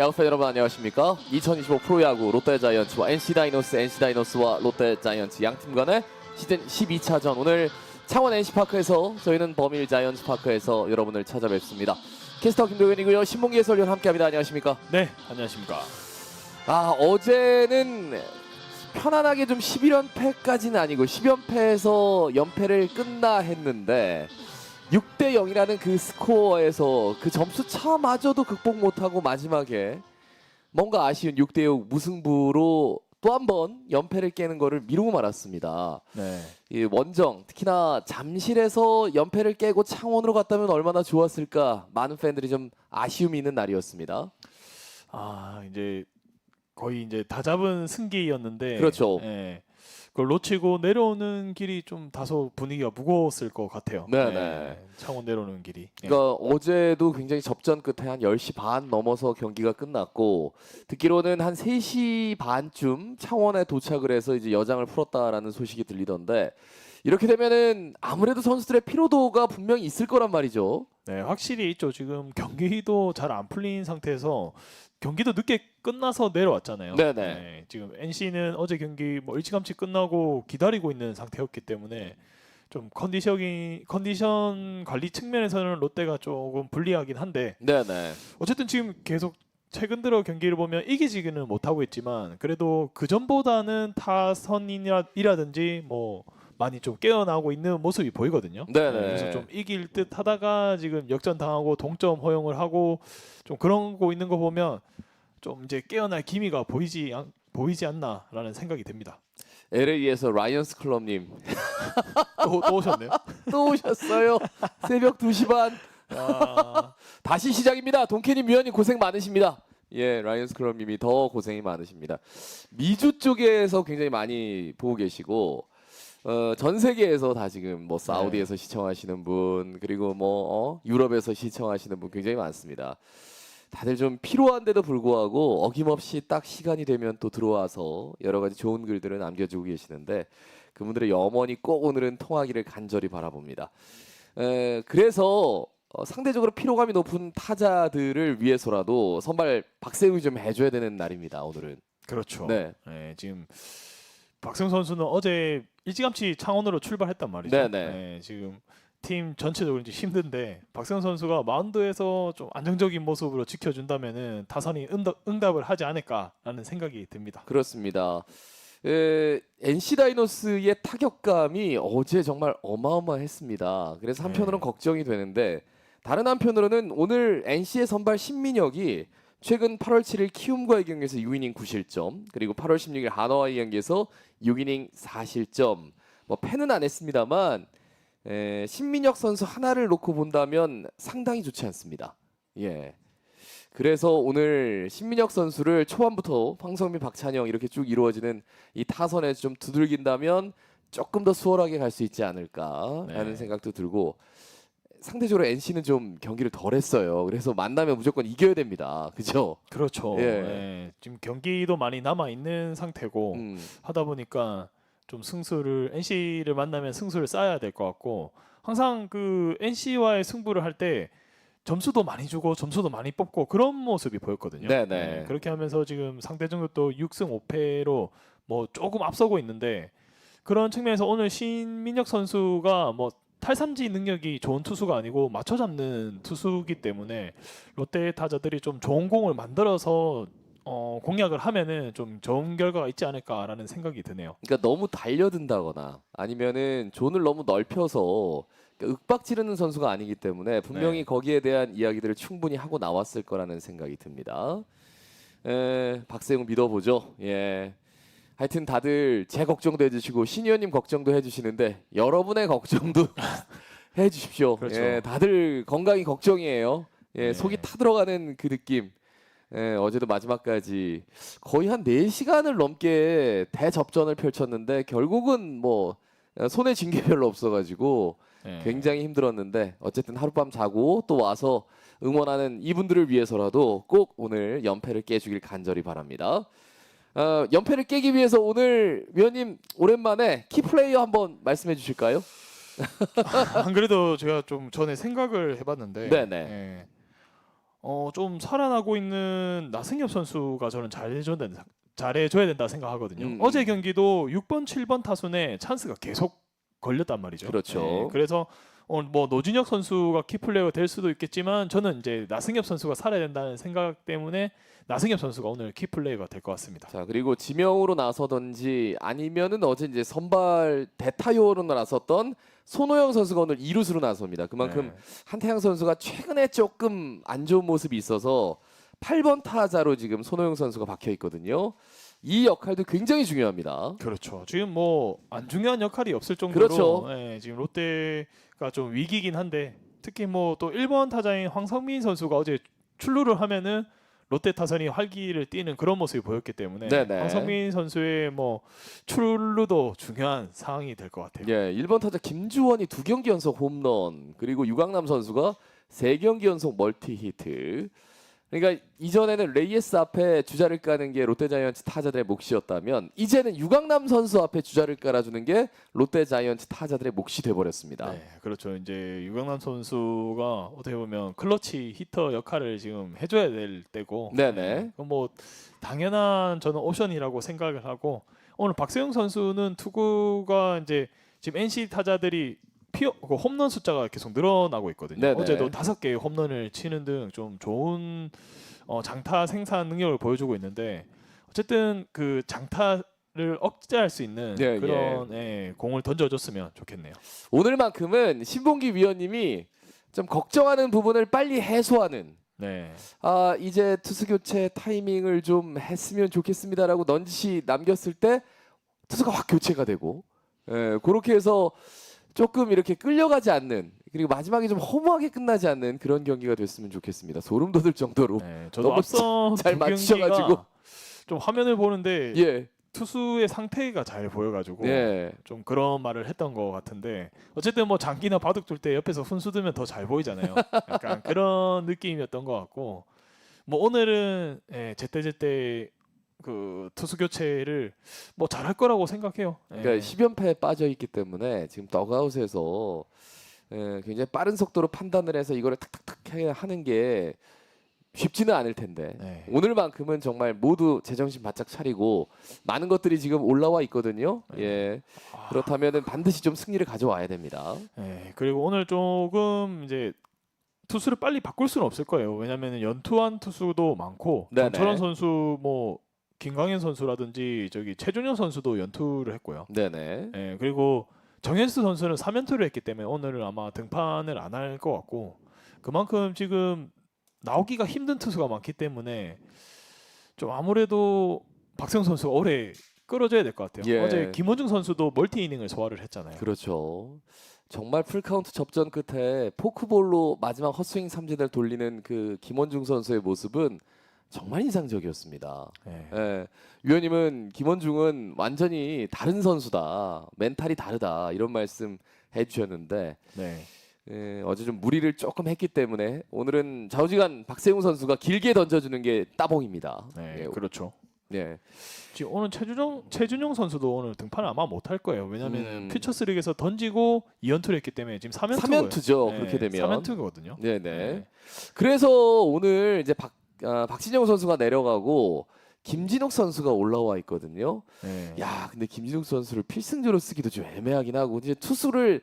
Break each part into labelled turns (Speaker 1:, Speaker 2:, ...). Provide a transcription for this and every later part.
Speaker 1: 야구팬 여러분 안녕하십니까? 2025 프로야구 롯데자이언츠와 NC다이노스, NC다이노스와 롯데자이언츠 양팀 간의 시즌 12차전 오늘 창원 NC파크에서 저희는 범일 자이언츠 파크에서 여러분을 찾아뵙습니다. 캐스터 김도현이고요. 신문기 해설위원 함께합니다. 안녕하십니까?
Speaker 2: 네, 안녕하십니까.
Speaker 1: 아 어제는 편안하게 좀 11연패까지는 아니고 10연패에서 연패를 끝나 했는데 6대 0이라는 그 스코어에서 그 점수 차마저도 극복 못하고 마지막에 뭔가 아쉬운 6대 6 무승부로 또 한 번 연패를 깨는 거를 미루고 말았습니다.
Speaker 2: 네.
Speaker 1: 이 원정 특히나 잠실에서 연패를 깨고 창원으로 갔다면 얼마나 좋았을까 많은 팬들이 좀 아쉬움이 있는 날이었습니다.
Speaker 2: 아, 이제 거의 이제 다 잡은 승기였는데
Speaker 1: 그렇죠.
Speaker 2: 예. 그걸 놓치고 내려오는 길이 좀 다소 분위기가 무거웠을 것 같아요.
Speaker 1: 네,
Speaker 2: 예,
Speaker 1: 네.
Speaker 2: 창원 내려오는 길이. 예.
Speaker 1: 그러니까 어제도 굉장히 접전 끝에 한 10시 반 넘어서 경기가 끝났고 듣기로는 한 3시 반쯤 창원에 도착을 해서 이제 여장을 풀었다라는 소식이 들리던데 이렇게 되면은 아무래도 선수들의 피로도가 분명히 있을 거란 말이죠.
Speaker 2: 네, 확실히 있죠. 지금 경기도 잘 안 풀린 상태에서 경기도 늦게 끝나서 내려왔잖아요.
Speaker 1: 네네.
Speaker 2: 네, 지금 NC는 어제 경기 뭐 일찌감치 끝나고 기다리고 있는 상태였기 때문에 좀 컨디션이 컨디션 관리 측면에서는 롯데가 조금 불리하긴 한데
Speaker 1: 네네.
Speaker 2: 어쨌든 지금 계속 최근 들어 경기를 보면 이기지기는 못하고 있지만 그래도 그 전보다는 타선이라든지 뭐 많이 좀 깨어나고 있는 모습이 보이거든요.
Speaker 1: 네네.
Speaker 2: 그래서 좀 이길 듯 하다가 지금 역전 당하고 동점 허용을 하고 좀 그런 거 있는 거 보면 좀 이제 깨어날 기미가 보이지 않, 보이지 않나라는 생각이 듭니다.
Speaker 1: LA에서 라이언스 클럽님
Speaker 2: 또, 또 오셨네요.
Speaker 1: 또 오셨어요. 새벽 2시 반
Speaker 2: 아,
Speaker 1: 다시 시작입니다. 동캐님 위원님 고생 많으십니다. 예, 라이언스 클럽님이 더 고생이 많으십니다. 미주 쪽에서 굉장히 많이 보고 계시고 어, 전 세계에서 다 지금 뭐 사우디에서 시청하시는 분 그리고 뭐 어, 유럽에서 시청하시는 분 굉장히 많습니다. 다들 좀 피로한데도 불구하고 어김없이 딱 시간이 되면 또 들어와서 여러 가지 좋은 글들을 남겨주고 계시는데 그분들의 염원이 꼭 오늘은 통하기를 간절히 바라봅니다. 에, 그래서 어, 상대적으로 피로감이 높은 타자들을 위해서라도 선발 박세웅이 좀 해줘야 되는 날입니다. 오늘은.
Speaker 2: 그렇죠.
Speaker 1: 네.
Speaker 2: 네, 지금 박성 선수는 어제 일찌감치 창원으로 출발했단 말이죠.
Speaker 1: 네네.
Speaker 2: 네, 지금 팀 전체적으로 이제 힘든데 박성 선수가 마운드에서 좀 안정적인 모습으로 지켜준다면은 타선이 응답, 응답 을 하지 않을까라는 생각이 듭니다.
Speaker 1: 그렇습니다. 에, NC 다이노스의 타격감이 어제 정말 어마어마했습니다. 그래서 한편으로는
Speaker 2: 네.
Speaker 1: 걱정이 되는데 다른 한편으로는 오늘 NC의 선발 신민혁이 최근 8월 7일 키움과의 경기에서 6이닝 9실점 그리고 8월 16일 한화와의 경기에서 6이닝 4실점 뭐 팬은 안 했습니다만 에, 신민혁 선수 하나를 놓고 본다면 상당히 좋지 않습니다. 예. 그래서 오늘 신민혁 선수를 초반부터 황성민, 박찬영 이렇게 쭉 이루어지는 이 타선에 좀 두들긴다면 조금 더 수월하게 갈 수 있지 않을까라는
Speaker 2: 네.
Speaker 1: 생각도 들고 상대적으로 NC는 좀 경기를 덜 했어요. 그래서 만나면 무조건 이겨야 됩니다. 그죠?
Speaker 2: 그렇죠.
Speaker 1: 예.
Speaker 2: 네, 지금 경기도 많이 남아 있는 상태고
Speaker 1: 음,
Speaker 2: 하다 보니까 좀 승수를 NC를 만나면 승수를 쌓아야 될 것 같고 항상 그 NC와의 승부를 할 때 점수도 많이 주고 점수도 많이 뽑고 그런 모습이 보였거든요.
Speaker 1: 네네.
Speaker 2: 그렇게 하면서 지금 상대 전적도 6승 5패로 뭐 조금 앞서고 있는데 그런 측면에서 오늘 신민혁 선수가 뭐 탈삼지 능력이 좋은 투수가 아니고 맞춰 잡는 투수기 때문에 롯데 타자들이 좀 좋은 공을 만들어서 어, 공략을 하면은 좀 좋은 결과가 있지 않을까라는 생각이 드네요.
Speaker 1: 그러니까 너무 달려든다거나 아니면은 존을 너무 넓혀서 그러니까 윽박 지르는 선수가 아니기 때문에 분명히
Speaker 2: 네.
Speaker 1: 거기에 대한 이야기들을 충분히 하고 나왔을 거라는 생각이 듭니다. 에, 박세웅 믿어보죠. 예. 하여튼 다들 제 걱정도 해주시고 신의원님 걱정도 해주시는데 여러분의 걱정도 해주십시오.
Speaker 2: 그렇죠.
Speaker 1: 예, 다들 건강이 걱정이에요. 예,
Speaker 2: 네.
Speaker 1: 속이 타들어가는 그 느낌. 예, 어제도 마지막까지 거의 한 4시간을 넘게 대접전을 펼쳤는데 결국은 뭐 어, 손에 쥔 게 별로 없어가지고
Speaker 2: 네.
Speaker 1: 굉장히 힘들었는데 어쨌든 하룻밤 자고 또 와서 응원하는 이분들을 위해서라도 꼭 오늘 연패를 깨주길 간절히 바랍니다. 어, 연패를 깨기 위해서 오늘 위원님 오랜만에 키플레이어 한번 말씀해 주실까요?
Speaker 2: 안 그래도 제가 좀 전에 생각을 해봤는데
Speaker 1: 네네.
Speaker 2: 예. 어, 좀 살아나고 있는 나승엽 선수가 저는 잘해줘야 된다, 잘해줘야 된다 생각하거든요.
Speaker 1: 음.
Speaker 2: 어제 경기도 6번, 7번 타순에 찬스가 계속 걸렸단 말이죠.
Speaker 1: 그렇죠.
Speaker 2: 네, 그래서 오늘 뭐 노진혁 선수가 키플레이어가 될 수도 있겠지만 저는 이제 나승엽 선수가 살아야 된다는 생각 때문에 나승엽 선수가 오늘 키 플레이어가 될 것 같습니다.
Speaker 1: 자 그리고 지명으로 나서던지 아니면은 어제 이제 선발 대타요로 나섰던 손호영 선수가 오늘 이루수로 나섭니다. 그만큼
Speaker 2: 네.
Speaker 1: 한태양 선수가 최근에 조금 안 좋은 모습이 있어서 8번 타자로 지금 손호영 선수가 박혀 있거든요. 이 역할도 굉장히 중요합니다.
Speaker 2: 그렇죠. 지금 뭐 안 중요한 역할이 없을 정도로
Speaker 1: 그렇죠.
Speaker 2: 예, 지금 롯데가 좀 위기긴 한데 특히 뭐 또 1번 타자인 황성민 선수가 어제 출루를 하면은 롯데 타선이 활기를 띠는 그런 모습이 보였기 때문에
Speaker 1: 네네.
Speaker 2: 황성민 선수의 뭐 출루도 중요한 상황이 될 것 같아요.
Speaker 1: 예, 1번 타자 김주원이 두 경기 연속 홈런 그리고 유강남 선수가 세 경기 연속 멀티 히트. 그러니까 이전에는 레이에스 앞에 주자를 까는 게 롯데 자이언츠 타자들의 몫이었다면 이제는 유강남 선수 앞에 주자를 깔아주는 게 롯데 자이언츠 타자들의 몫이 돼버렸습니다.
Speaker 2: 네, 그렇죠. 이제 유강남 선수가 어떻게 보면 클러치 히터 역할을 지금 해줘야 될 때고,
Speaker 1: 네네.
Speaker 2: 그건 뭐 당연한 저는 옵션이라고 생각을 하고 오늘 박세영 선수는 투구가 이제 지금 NC 타자들이 피어 그 홈런 숫자가 계속 늘어나고 있거든요.
Speaker 1: 네네.
Speaker 2: 어제도 다섯 개의 홈런을 치는 등 좀 좋은 어, 장타 생산 능력을 보여주고 있는데 어쨌든 그 장타를 억제할 수 있는
Speaker 1: 예,
Speaker 2: 그런 예, 공을 던져줬으면 좋겠네요.
Speaker 1: 오늘만큼은 신봉기 위원님이 좀 걱정하는 부분을 빨리 해소하는
Speaker 2: 네.
Speaker 1: 아 이제 투수 교체 타이밍을 좀 했으면 좋겠습니다라고 넌지 남겼을 때 투수가 확 교체가 되고 예, 그렇게 해서 조금 이렇게 끌려가지 않는 그리고 마지막에 좀 허무하게 끝나지 않는 그런 경기가 됐으면 좋겠습니다. 소름 돋을 정도로
Speaker 2: 네, 저도
Speaker 1: 너무
Speaker 2: 앞서 잘두
Speaker 1: 맞추셔가지고.
Speaker 2: 좀 화면을 보는데
Speaker 1: 예,
Speaker 2: 투수의 상태가 잘 보여가지고
Speaker 1: 예,
Speaker 2: 좀 그런 말을 했던 것 같은데 어쨌든 뭐 장기나 바둑 둘 때 옆에서 훈수 두면 더 잘 보이잖아요. 약간 그런 느낌이었던 것 같고 뭐 오늘은 예, 제때 제때 그 투수 교체를 뭐 잘할 거라고 생각해요. 예.
Speaker 1: 그러니까 10연패에 빠져 있기 때문에 지금 더그아웃에서 예, 굉장히 빠른 속도로 판단을 해서 이거를 탁탁탁 해- 하는 게 쉽지는 않을 텐데
Speaker 2: 네.
Speaker 1: 오늘만큼은 정말 모두 제정신 바짝 차리고 많은 것들이 지금 올라와 있거든요.
Speaker 2: 네.
Speaker 1: 예.
Speaker 2: 아,
Speaker 1: 그렇다면은 반드시 좀 승리를 가져와야 됩니다.
Speaker 2: 예, 그리고 오늘 조금 이제 투수를 빨리 바꿀 수는 없을 거예요. 왜냐하면 연투한 투수도 많고
Speaker 1: 네네.
Speaker 2: 정철원 선수 뭐 김광현 선수라든지 저기 최준영 선수도 연투를 했고요.
Speaker 1: 네네.
Speaker 2: 예, 그리고 정현수 선수는 3연투를 했기 때문에 오늘은 아마 등판을 안 할 것 같고 그만큼 지금 나오기가 힘든 투수가 많기 때문에 좀 아무래도 박세웅 선수가 오래 끌어줘야 될 것 같아요.
Speaker 1: 예.
Speaker 2: 어제 김원중 선수도 멀티 이닝을 소화를 했잖아요.
Speaker 1: 그렇죠. 정말 풀카운트 접전 끝에 포크볼로 마지막 헛스윙 삼진을 돌리는 그 김원중 선수의 모습은 정말 인상적이었습니다.
Speaker 2: 예.
Speaker 1: 예. 위원님은 김원중은 완전히 다른 선수다. 멘탈이 다르다. 이런 말씀 해주셨는데
Speaker 2: 네.
Speaker 1: 예, 어제 좀 무리를 조금 했기 때문에 오늘은 좌우지간 박세웅 선수가 길게 던져주는 게 따봉입니다.
Speaker 2: 네,
Speaker 1: 예,
Speaker 2: 그렇죠.
Speaker 1: 예.
Speaker 2: 지금 오늘 최준용 최준용 선수도 오늘 등판 아마 못할 거예요. 왜냐하면
Speaker 1: 음.
Speaker 2: 퓨처스 리그에서 던지고 2연투를 했기 때문에 지금 3연투
Speaker 1: 3연투죠. 그렇게 되면.
Speaker 2: 3연투거든요.
Speaker 1: 네네. 그래서 오늘 이제 박 아, 박진영 선수가 내려가고 김진욱 선수가 올라와 있거든요.
Speaker 2: 네.
Speaker 1: 야, 근데 김진욱 선수를 필승조로 쓰기도 좀 애매하긴 하고 이제 투수를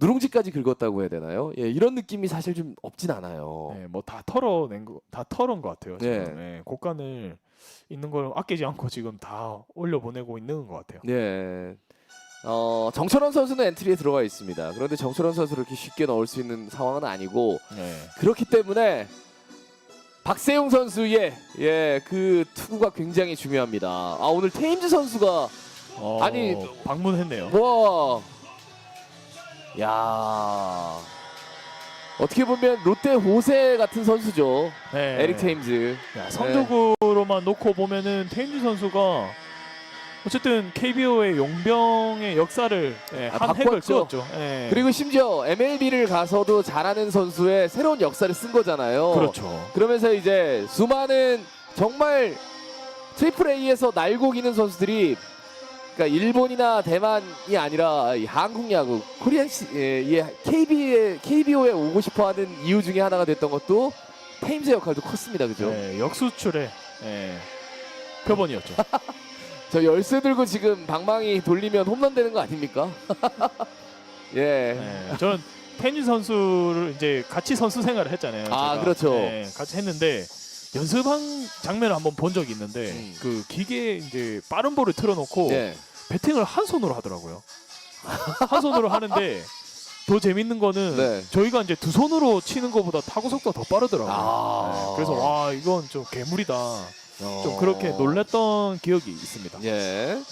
Speaker 1: 누룽지까지 긁었다고 해야 되나요? 예, 이런 느낌이 사실 좀 없진 않아요.
Speaker 2: 네, 뭐 다 털어낸 거, 다 털은 것 같아요. 지금
Speaker 1: 네.
Speaker 2: 네, 곡간을 있는 걸 아끼지 않고 지금 다 올려 보내고 있는 것 같아요.
Speaker 1: 네. 어, 정철원 선수는 엔트리에 들어가 있습니다. 그런데 정철원 선수를 이렇게 쉽게 넣을 수 있는 상황은 아니고
Speaker 2: 네.
Speaker 1: 그렇기 때문에 박세용 선수의 예, 그 투구가 굉장히 중요합니다. 아, 오늘 테임즈 선수가
Speaker 2: 어,
Speaker 1: 아니,
Speaker 2: 방문했네요.
Speaker 1: 와. 야. 어떻게 보면 롯데 호세 같은 선수죠.
Speaker 2: 네.
Speaker 1: 에릭 테임즈.
Speaker 2: 야, 성적으로만 놓고 보면은 테임즈 선수가 어쨌든 KBO의 용병의 역사를 예,
Speaker 1: 아,
Speaker 2: 한 획을
Speaker 1: 바꿨죠.
Speaker 2: 그었죠. 예.
Speaker 1: 그리고 심지어 MLB를 가서도 잘하는 선수의 새로운 역사를 쓴 거잖아요.
Speaker 2: 그렇죠.
Speaker 1: 그러면서 이제 수많은 정말 트리플 A에서 날고 기는 선수들이 그러니까 일본이나 대만이 아니라 이 한국 야구 코리안 시, 예, 예, KB에 KBO에 오고 싶어하는 이유 중에 하나가 됐던 것도 테임즈 역할도 컸습니다, 그죠?
Speaker 2: 예, 역수출의 예, 표본이었죠.
Speaker 1: 저 열쇠 들고 지금 방망이 돌리면 홈런 되는 거 아닙니까? 예.
Speaker 2: 예, 저는 테니스 선수를 이제 같이 선수 생활을 했잖아요.
Speaker 1: 아,
Speaker 2: 제가.
Speaker 1: 그렇죠.
Speaker 2: 예, 같이 했는데 연습한 장면을 한번 본 적이 있는데
Speaker 1: 음.
Speaker 2: 그 기계 이제 빠른 볼을 틀어놓고
Speaker 1: 예.
Speaker 2: 배팅을 한 손으로 하더라고요. 한 손으로 하는데 더 재밌는 거는
Speaker 1: 네.
Speaker 2: 저희가 이제 두 손으로 치는 것보다 타구 속도가 더 빠르더라고요.
Speaker 1: 아.
Speaker 2: 네, 그래서 와 이건 좀 괴물이다. 좀
Speaker 1: 어.
Speaker 2: 그렇게 놀랬던 기억이 있습니다.
Speaker 1: 예.